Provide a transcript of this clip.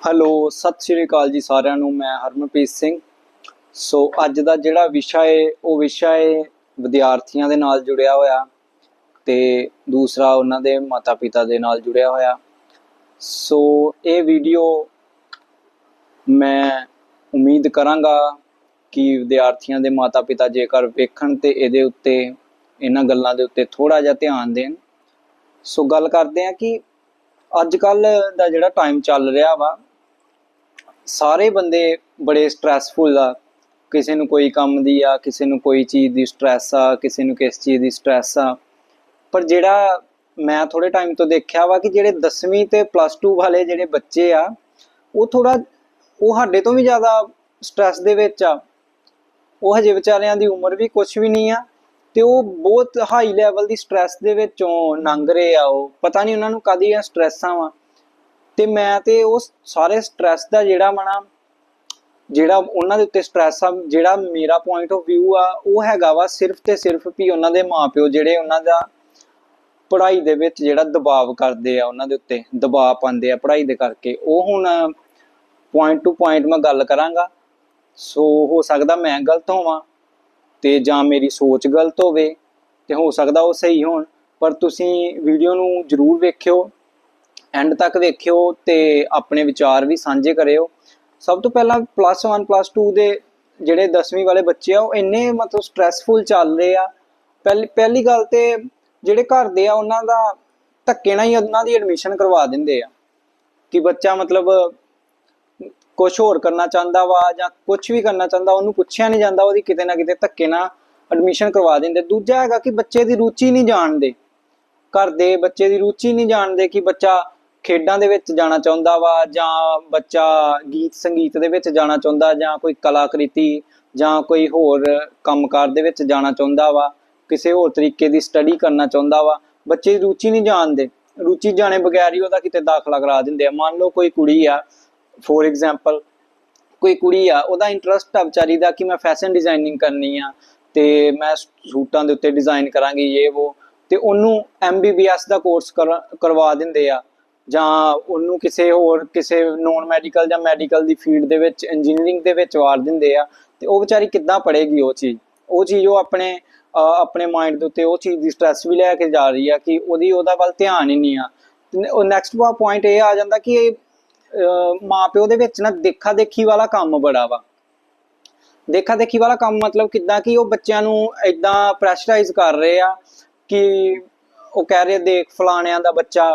Hello ਸਤਿ ਸ਼੍ਰੀ ਅਕਾਲ ਜੀ ਸਾਰਿਆਂ ਨੂੰ, ਮੈਂ ਹਰਮਨਪ੍ਰੀਤ ਸਿੰਘ। ਸੋ ਅੱਜ ਦਾ ਜਿਹੜਾ ਵਿਸ਼ਾ ਏ, ਉਹ ਵਿਸ਼ਾ ਹੈ ਵਿਦਿਆਰਥੀਆਂ ਦੇ ਨਾਲ ਜੁੜਿਆ ਹੋਇਆ ਤੇ ਦੂਸਰਾ ਉਹਨਾਂ ਦੇ ਮਾਤਾ-ਪਿਤਾ ਦੇ ਨਾਲ ਜੁੜਿਆ ਹੋਇਆ। ਸੋ ਇਹ ਵੀਡੀਓ ਮੈਂ ਉਮੀਦ ਕਰਾਂਗਾ ਕਿ ਵਿਦਿਆਰਥੀਆਂ ਦੇ ਮਾਤਾ-ਪਿਤਾ ਜੇਕਰ ਵੇਖਣ ਤੇ ਇਹਦੇ ਉੱਤੇ, ਇਹਨਾਂ ਗੱਲਾਂ ਦੇ ਉੱਤੇ ਥੋੜਾ ਜਿਹਾ ਧਿਆਨ ਦੇਣ। ਸੋ ਗੱਲ ਕਰਦੇ ਹਾਂ ਕਿ ਅੱਜ ਕੱਲ ਦਾ ਜਿਹੜਾ ਟਾਈਮ ਚੱਲ ਰਿਹਾ ਵਾ ਸਾਰੇ ਬੰਦੇ ਬੜੇ ਸਟ੍ਰੈਸਫੁਲ ਆ। ਕਿਸੇ ਨੂੰ ਕੋਈ ਕੰਮ ਦੀ ਆ, ਕਿਸੇ ਨੂੰ ਕੋਈ ਚੀਜ਼ ਦੀ ਸਟ੍ਰੈਸ ਆ, ਕਿਸੇ ਨੂੰ ਕਿਸ ਚੀਜ਼ ਦੀ ਸਟ੍ਰੈਸ ਆ। ਪਰ ਜਿਹੜਾ ਮੈਂ ਥੋੜੇ ਟਾਈਮ ਤੋਂ ਦੇਖਿਆ ਵਾ ਕਿ ਜਿਹੜੇ 10ਵੀਂ ਤੇ ਪਲੱਸ 2 ਵਾਲੇ ਜਿਹੜੇ ਬੱਚੇ ਆ, ਉਹ ਥੋੜਾ ਉਹ ਸਾਡੇ ਤੋਂ ਵੀ ਜ਼ਿਆਦਾ ਸਟ੍ਰੈਸ ਦੇ ਵਿੱਚ ਆ। ਉਹ ਹਜੇ ਵਿਚਾਰਿਆਂ ਦੀ ਉਮਰ ਵੀ ਕੁਝ ਵੀ ਨਹੀਂ ਆ ਤੇ ਉਹ ਬਹੁਤ ਹਾਈ ਲੈਵਲ ਦੀ ਸਟ੍ਰੈਸ ਦੇ ਵਿੱਚੋਂ ਲੰਘ ਰਹੇ ਆ ਉਹ। ਪਤਾ ਨਹੀਂ ਉਹਨਾਂ ਨੂੰ ਕਾਹਦੀਆਂ ਸਟ੍ਰੈਸਾਂ ਵਾ। ਤੇ ਮੈਂ ਤੇ ਉਹ ਸਾਰੇ ਸਟ੍ਰੈਸ ਦਾ ਜਿਹੜਾ ਮਨਾ ਜਿਹੜਾ ਉਹਨਾਂ ਦੇ ਉੱਤੇ ਸਟ੍ਰੈਸ ਆ, ਜਿਹੜਾ ਮੇਰਾ ਪੁਆਇੰਟ ਆਫ View ਆ, ਉਹ ਹੈਗਾ ਵਾ ਸਿਰਫ ਤੇ ਸਿਰਫ ਵੀ ਉਹਨਾਂ ਦੇ ਮਾਪਿਓ ਜਿਹੜੇ ਉਹਨਾਂ ਦਾ ਪੜ੍ਹਾਈ ਦੇ ਵਿੱਚ ਜਿਹੜਾ ਦਬਾਅ ਕਰਦੇ ਆ, ਉਹਨਾਂ ਦੇ ਉੱਤੇ ਦਬਾਅ ਪਾਉਂਦੇ ਆ ਪੜ੍ਹਾਈ ਦੇ ਕਰਕੇ। ਉਹ ਹੁਣ ਪੁਆਇੰਟ ਟੂ ਪੁਆਇੰਟ ਮੈਂ ਗੱਲ ਕਰਾਂਗਾ। ਸੋ ਹੋ ਸਕਦਾ ਮੈਂ ਗਲਤ ਹੋਵਾਂ ਤੇ ਜਾਂ ਮੇਰੀ ਸੋਚ ਗਲਤ ਹੋਵੇ ਤੇ ਹੋ ਸਕਦਾ ਉਹ ਸਹੀ ਹੋਣ, ਪਰ ਤੁਸੀਂ ਵੀਡੀਓ ਨੂੰ ਜਰੂਰ ਵੇਖਿਓ। ਐਂਡ ਤੱਕ ਵੇਖਿਓ ਤੇ ਆਪਣੇ ਵਿਚਾਰ ਵੀ ਸਾਂਝੇ ਕਰਿਓ। ਸਭ ਤੋਂ ਪਹਿਲਾਂ ਪਲੱਸ 1 ਪਲੱਸ 2 ਦੇ ਜਿਹੜੇ 10ਵੀਂ ਵਾਲੇ ਬੱਚੇ ਆ, ਉਹ ਇੰਨੇ ਮਤਲਬ ਸਟ੍ਰੈਸਫੁਲ ਚੱਲ ਰਹੇ ਆ। ਪਹਿਲੀ ਪਹਿਲੀ ਗੱਲ ਤੇ ਜਿਹੜੇ ਘਰ ਦੇ ਆ, ਉਹਨਾਂ ਦਾ ਧੱਕੇ ਨਾਲ ਹੀ ਉਹਨਾਂ ਦੀ ਐਡਮਿਸ਼ਨ ਕਰਵਾ ਦਿੰਦੇ ਆ। ਕਿ ਬੱਚਾ ਮਤਲਬ ਕੁਝ ਹੋਰ ਕਰਨਾ ਚਾਹੁੰਦਾ ਵਾ ਜਾਂ ਕੁਝ ਵੀ ਕਰਨਾ ਚਾਹੁੰਦਾ, ਉਹਨੂੰ ਪੁੱਛਿਆ ਨਹੀਂ ਜਾਂਦਾ, ਉਹਦੀ ਕਿਤੇ ਨਾ ਕਿਤੇ ਧੱਕੇ ਨਾਲ ਐਡਮਿਸ਼ਨ ਕਰਵਾ ਦਿੰਦੇ। ਦੂਜਾ ਹੈਗਾ ਕਿ ਬੱਚੇ ਦੀ ਰੁਚੀ ਨਹੀਂ ਜਾਣਦੇ। ਘਰ ਦੇ ਬੱਚੇ ਦੀ ਰੁਚੀ ਨਹੀਂ ਜਾਣਦੇ ਕਿ ਬੱਚਾ ਖੇਡਾਂ ਦੇ ਵਿੱਚ ਜਾਣਾ ਚਾਹੁੰਦਾ ਵਾ ਜਾਂ ਬੱਚਾ ਗੀਤ ਸੰਗੀਤ ਦੇ ਵਿੱਚ ਜਾਣਾ ਚਾਹੁੰਦਾ ਜਾਂ ਕੋਈ ਕਲਾਕ੍ਰਿਤੀ ਜਾਂ ਕੋਈ ਹੋਰ ਕੰਮਕਾਰ ਦੇ ਵਿੱਚ ਜਾਣਾ ਚਾਹੁੰਦਾ ਵਾ, ਕਿਸੇ ਹੋਰ ਤਰੀਕੇ ਦੀ ਸਟੱਡੀ ਕਰਨਾ ਚਾਹੁੰਦਾ ਵਾ, ਬੱਚੇ ਦੀ ਰੁਚੀ ਨਹੀਂ ਜਾਣਦੇ। ਰੁਚੀ ਜਾਣੇ ਬਗੈਰ ਹੀ ਉਹਦਾ ਕਿਤੇ ਦਾਖਲਾ ਕਰਾ ਦਿੰਦੇ ਆ। ਮੰਨ ਲਓ ਕੋਈ ਕੁੜੀ ਆ ਫੋਰ ਐਗਜ਼ਾਮਪਲ ਕੋਈ ਕੁੜੀ ਆ, ਉਹਦਾ ਇੰਟਰਸਟ ਆ ਵਿਚਾਰੀ ਦਾ ਕਿ ਮੈਂ ਫੈਸ਼ਨ ਡਿਜ਼ਾਈਨਿੰਗ ਕਰਨੀ ਆ ਤੇ ਮੈਂ ਸੂਟਾਂ ਦੇ ਉੱਤੇ ਡਿਜ਼ਾਈਨ ਕਰਾਂਗੀ ਇਹ ਉਹ ਤੇ ਉਹਨੂੰ ਐਮਬੀਬੀਐਸ ਦਾ ਕੋਰਸ ਕਰਵਾ ਦਿੰਦੇ ਆ। ਜਾਂ ਉਹਨੂੰ ਕਿਸੇ ਹੋਰ, ਕਿਸੇ ਨੋਨ ਮੈਡੀਕਲ ਜਾਂ ਮੈਡੀਕਲ ਦੀ ਫੀਲਡ ਦੇ ਵਿੱਚ ਇੰਜੀਨੀਅਰਿੰਗ ਦੇ ਵਿੱਚ ਵਾਰ ਦਿੰਦੇ ਆ, ਤੇ ਉਹ ਵਿਚਾਰੀ ਕਿੱਦਾਂ ਪੜ੍ਹੇਗੀ ਉਹ ਚੀਜ਼? ਉਹ ਚੀਜ਼ ਉਹ ਆਪਣੇ ਆਪਣੇ ਮਾਈਂਡ ਦੇ ਉੱਤੇ ਉਹ ਚੀਜ਼ ਦੀ ਸਟ੍ਰੈਸ ਵੀ ਲੈ ਕੇ ਜਾ ਰਹੀ ਆ ਕਿ ਉਹਦੀ ਉਹਦਾ ਵੱਲ ਧਿਆਨ ਹੀ ਨਹੀਂ ਆ। ਉਹ ਨੈਕਸਟ ਪੁਆਇੰਟ ਇਹ ਆ ਜਾਂਦਾ ਕਿ ਇਹ ਅਹ, ਮਾਪਿਓ ਦੇ ਵਿੱਚ ਨਾ ਦੇਖਾ ਦੇਖੀ ਵਾਲਾ ਕੰਮ ਬੜਾ ਵਾ। ਦੇਖਾ ਦੇਖੀ ਵਾਲਾ ਕੰਮ ਮਤਲਬ ਕਿਦਾਂ ਕਿ ਉਹ ਬੱਚਿਆਂ ਨੂੰ ਇਦਾਂ ਪ੍ਰੈਸ਼ਰਾਈਜ਼ ਕਰ ਰਹੇ ਆ ਕਿ ਉਹ ਕਹਿ ਰਹੇ ਦੇਖ ਫਲਾਣਿਆਂ ਦਾ ਬੱਚਾ